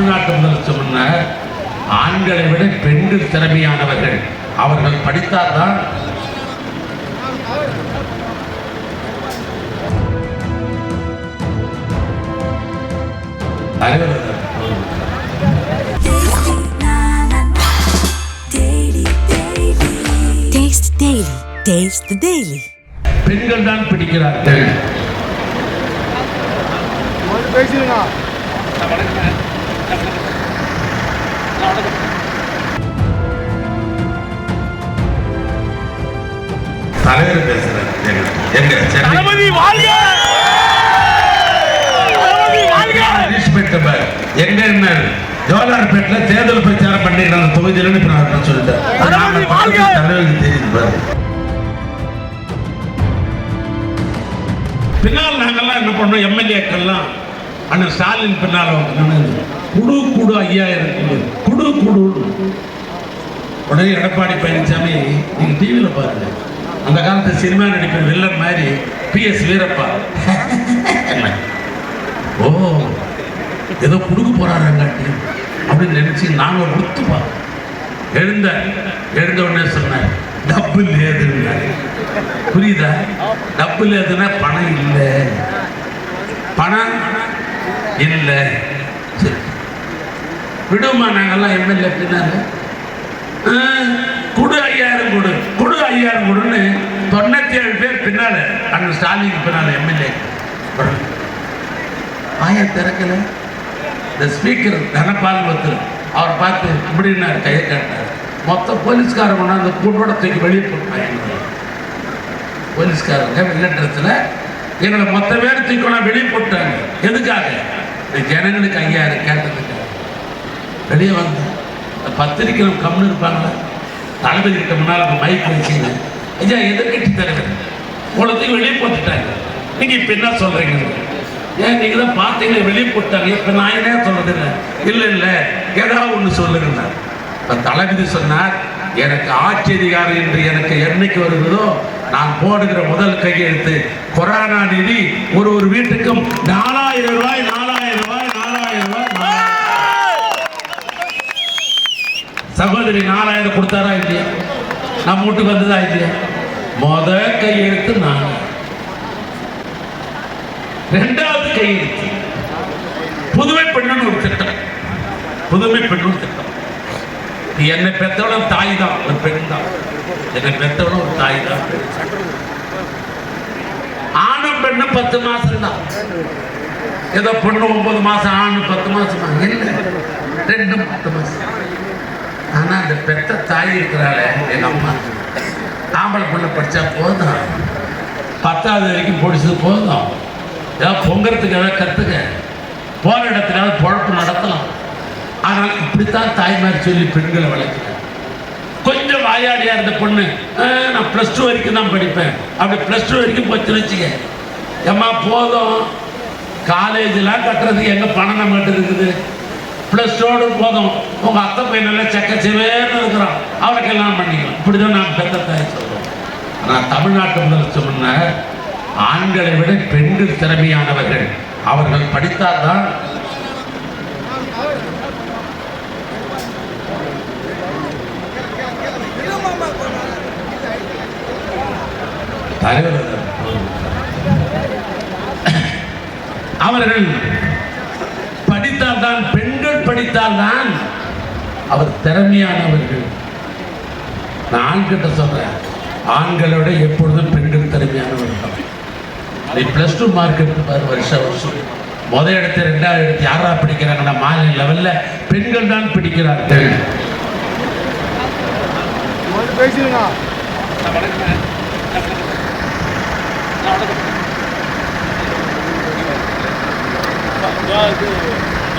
தமிழ்நாட்டு முதலமைச்சர் சொன்னார் ஆண்களை விட பெண்கள் திறமையானவர்கள். அவர்கள் படித்தால்தான். பெண்கள் தான் பிடிக்கிறார்கள். தலைவர் பேசுறேன். எங்க எங்க? சென்னை. தளபதி வாழ்க! தளபதி வாழ்க! பனிஷ்மெண்ட் பார். எங்க என்ன? ஜோலார்பேட்ல தேர்தல் பிரச்சாரம் பண்ணிக்கிற அந்த தொகுதியில இப்ப நான் அப்படி சொல்லிட்டேன். தலைவருக்கு தெரியுது பாரு. பின்னால் நாங்கெல்லாம் என்ன பண்ணோம்? எம்எல்ஏக்கள்லாம் அண்ணன் ஸ்டாலின் பின்னால் வந்து குடு குடு ஐயாயிரம் குடு. குடு உடனே எடப்பாடி பழனிசாமி நீங்க டிவியில பாருங்க. அந்த காலத்து சினிமா நடிக்கிற வில்லன் மாதிரி பி. எஸ். வீரப்பா. ஓ ஏதோ கொடுக்க போறாருங்காட்டி அப்படின்னு நினைச்சு நாங்க கொடுத்துப்பா எழுந்த எழுந்த உடனே சொன்னார் டப்பு லேதுன்னாரு புரியுதா? டப்பு லேதுன்னா பணம் இல்லை. பணம் இல்லை. விடுமா நாங்கள்லாம் எம்எல்ஏ பின்னால கொடு குடு ஐயாயிரம் கொடு குடு ஐயாயிரம் கொடுன்னு தொண்ணூத்தி ஏழு பேர் பின்னால அண்ணன் ஸ்டாலின் பின்னால எம்எல்ஏ ஆயா திறக்கல? இந்த ஸ்பீக்கர் தனபால் மத்து அவர் பார்த்து இப்படின்னாரு கையை காட்டார் மொத்த போலீஸ்காரங்க கொண்டாந்து கூட்டோட தூக்கி வெளியே போட்டாங்க போலீஸ்காரங்க வெள்ளட்டத்தில் எங்களை மொத்த பேர் தூக்கி கொண்டா வெளியே போட்டாங்க. எதுக்காக? இந்த ஜனங்களுக்கு ஐயாயிரம் கேட்டதுக்காக வெளியே வந்து இந்த பத்திரிக்கையில் கம்னு இருப்பாங்களே? தளபதி கிட்ட முன்னால் மைக் வச்சுங்க. ஐயா எதிர்கட்சி தலைவர். உலகத்துக்கு வெளியே போட்டுட்டாங்க. நீங்க இப்ப என்ன சொல்றீங்க? ஏன் நீங்க தான் பார்த்தீங்களே வெளியே போட்டாங்க இப்ப நான் என்ன சொல்றது இல்லை இல்லை. இல்லை ஏதாவது ஒன்று சொல்லுங்க இப்ப தளபதி சொன்னார் எனக்கு ஆட்சி அதிகாரம் என்று எனக்கு என்னைக்கு வருகிறதோ நான் போடுகிற முதல் கையெழுத்து கொரோனா நிதி ஒரு ஒரு வீட்டுக்கும் நாலாயிரம் ரூபாய் நாலாயிரம் ரூபாய் நாலாயிரம் ரூபாய் நாலாயிரம் சகோதரி நாலாயிரம் கொடுத்தாரா இல்லையா? நம்ம வீட்டுக்கு வந்ததா இல்லையா? முத கையெழுத்து நான் ரெண்டாவது கையெழுத்து புதுமை பெண்ணுன்னு ஒரு திட்டம். புதுமை பெண்ணு திட்டம். என்னை பெற்றவளும் தாய் தான் ஒரு பெண் தான். என்னை பெற்றவளும் ஒரு தாய் தான். ஆணும் பெண்ணு பத்து மாசம் தான். ஏதோ பொண்ணு ஒன்பது மாசம் ஆணு பத்து மாசம் இல்லை ரெண்டு பத்து மாசம். பெத்த தாய் இருக்கிறாளே எங்கள் அம்மா. ஆம்பளை பிள்ளை படித்தா போதும். பத்தாவது வரைக்கும் படிச்சது போதும். ஏதாவது பொங்கறதுக்கு ஏதாவது கற்றுக்க போகிற இடத்துலாவது பொழப்பு நடத்தலாம். ஆனால் இப்படித்தான் தாய்மார் சொல்லி பெண்களை வளர்க்கிறேன் கொஞ்சம் வாயாடியாக இருந்த பொண்ணு "ஆ, நான் ப்ளஸ் டூ வரைக்கும் தான் படிப்பேன். அப்படி ப்ளஸ் டூ வரைக்கும் போச்சு வச்சுக்க. ஏம்மா போதும். காலேஜெலாம் கட்டுறதுக்கு எங்கே பணம் நம்மகிட்ட இருக்குது? ப்ளஸ் டூடு போதும். உங்கள் அத்தை பையனெல்லாம் செக்க சிவேன்னு இருக்கிறான். அவனுக்கு கல்யாணம் பண்ணிக்கலாம். இப்படி தான் நான் பெத்த தாய் சொல்கிறோம் ஆனால் தமிழ்நாட்டு முதலமைச்சர் முன்ன ஆண்களை விட பெண்கள் திறமையானவர்கள். அவர்கள் படித்தால்தான் தலைவர் அவர்கள் கவனித்தால் தான் அவர் திறமையானவர்கள். நான் ஆண்கிட்ட சொல்றேன். ஆண்களோட எப்பொழுதும் பெண்கள் திறமையானவர்கள். நீ ப்ளஸ் டூ மார்க் எடுத்து பாரு வருஷம் வருஷம். முதல் இடத்து ரெண்டாவது இடத்து யாரா பிடிக்கிறாங்கன்னா மாநில லெவலில் பெண்கள் தான் பிடிக்கிறார்கள். பேசுங்க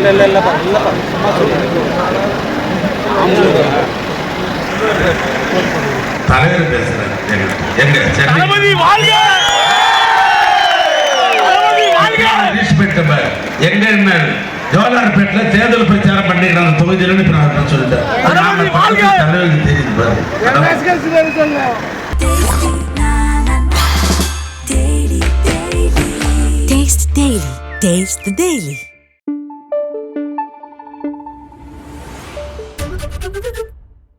இல்லை இல்லை இல்லைப்பா இல்லைப்பா சும்மா தலைவர் பேசுறாரு. எங்க தளபதி வாழ்க! எங்க என்ன? ஜோலார்பேட்ல தேர்தல் பிரச்சாரம் பண்ணிக்கிறாங்க தொகுதியில இப்ப நான் சொல்லிட்டேன். தலைவருக்கு தெரியுது பாரு. என் ரசிகர் சிலர் சொல்ல Taste the Daily. Taste the Daily.